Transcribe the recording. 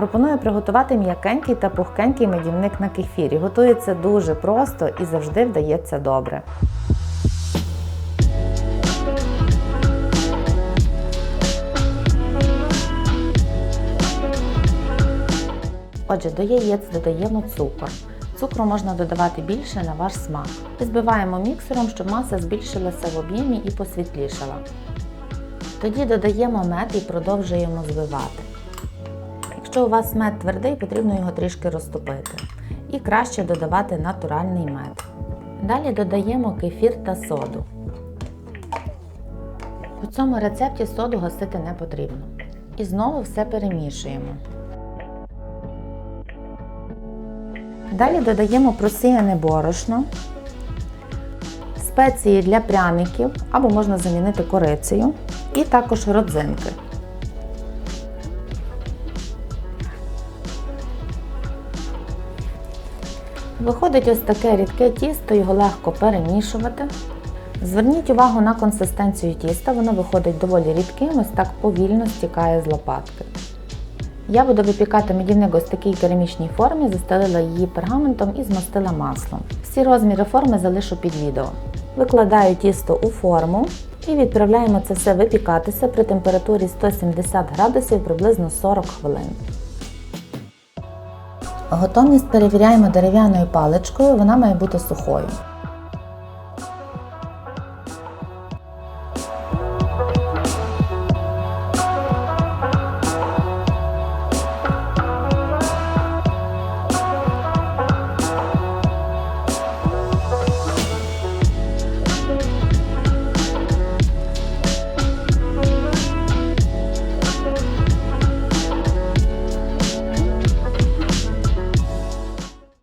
Пропоную приготувати м'якенький та пухкенький медівник на кефірі. Готується дуже просто і завжди вдається добре. Отже, до яєць додаємо цукор. Цукру можна додавати більше на ваш смак. І збиваємо міксером, щоб маса збільшилася в об'ємі і посвітлішала. Тоді додаємо мед і продовжуємо збивати. Якщо у вас мед твердий, потрібно його трішки розтопити. І краще додавати натуральний мед. Далі додаємо кефір та соду. У цьому рецепті соду гасити не потрібно. І знову все перемішуємо. Далі додаємо просіяне борошно, спеції для пряників або можна замінити корицею, і також родзинки. Виходить ось таке рідке тісто, його легко перемішувати. Зверніть увагу на консистенцію тіста, воно виходить доволі рідким, ось так повільно стікає з лопатки. Я буду випікати медівник ось такій керамічній формі, застелила її пергаментом і змастила маслом. Всі розміри форми залишу під відео. Викладаю тісто у форму і відправляємо це все випікатися при температурі 170 градусів приблизно 40 хвилин. Готовність перевіряємо дерев'яною паличкою, вона має бути сухою.